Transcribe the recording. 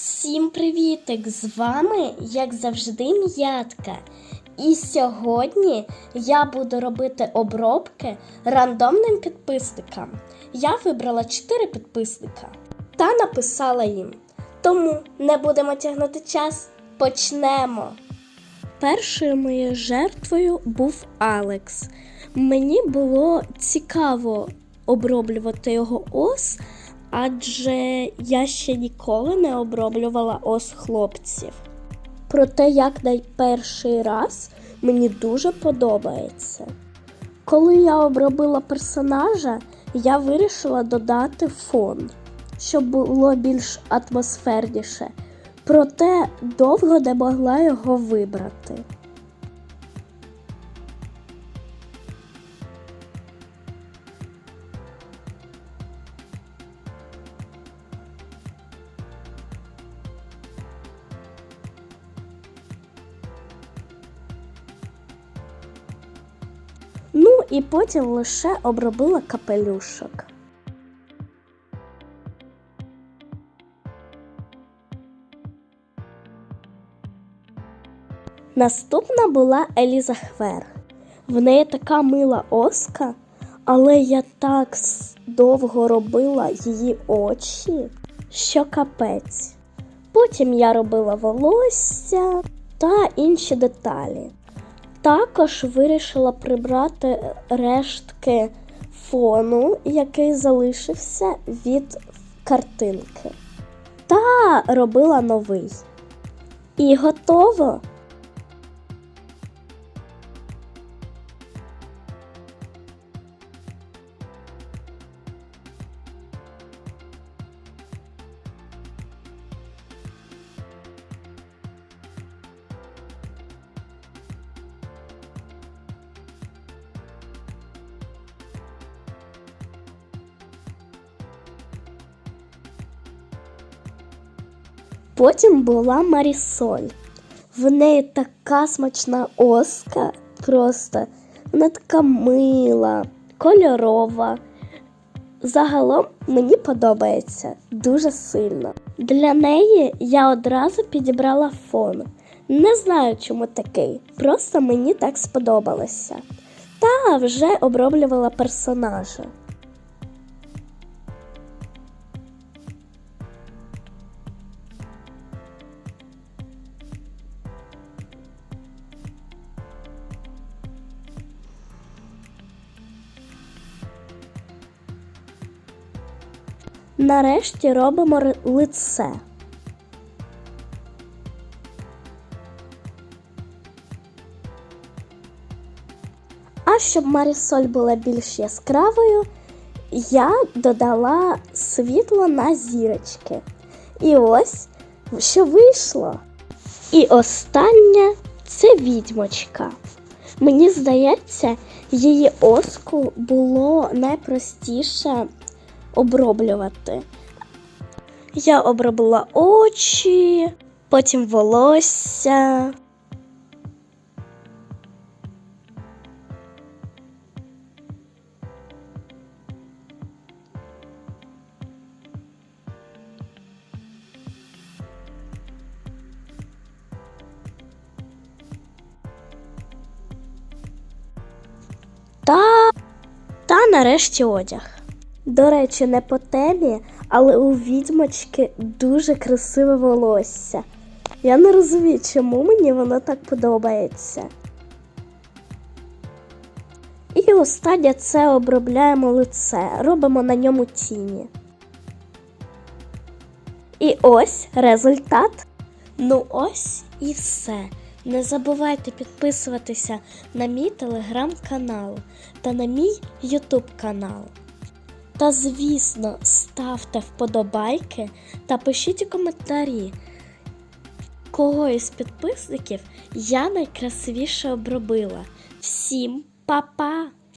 Всім привітик! З вами, як завжди, м'ятка. І сьогодні я буду робити обробки рандомним підписникам. Я вибрала 4 підписника та написала їм. Тому не будемо тягнути час. Почнемо. Першою моєю жертвою був Алекс. Мені було цікаво оброблювати його ос, адже я ще ніколи не оброблювала ос хлопців. Проте, як найперший раз, мені дуже подобається. Коли я обробила персонажа, я вирішила додати фон, щоб було більш атмосферніше. Проте довго не могла його вибрати. І потім лише обробила капелюшок. Наступна була Еліза Хвер. В неї така мила оска, але я так довго робила її очі, що капець. Потім я робила волосся та інші деталі. Також вирішила прибрати рештки фону, який залишився від картинки. Та робила новий. І готово. Потім була Марісоль. В неї така смачна оска, просто вона така мила, кольорова. Загалом мені подобається дуже сильно. Для неї я одразу підібрала фон. Не знаю, чому такий, просто мені так сподобалося. Та вже оброблювала персонажа. Нарешті робимо лице. А щоб Марісоль була більш яскравою, я додала світло на зірочки. І ось що вийшло. І остання це відьмочка. Мені здається, її оску було найпростіше оброблювати. Я обробила очі, потім волосся. Та, та нарешті одяг. До речі, не по темі, але у відьмочки дуже красиве волосся. Я не розумію, чому мені воно так подобається. І останнє це обробляємо лице, робимо на ньому тіні. І ось результат. Ну ось і все. Не забувайте підписуватися на мій телеграм-канал та на мій ютуб канал. Та, звісно, ставте вподобайки та пишіть у коментарі, кого із підписників я найкрасивіше обробила. Всім па-па!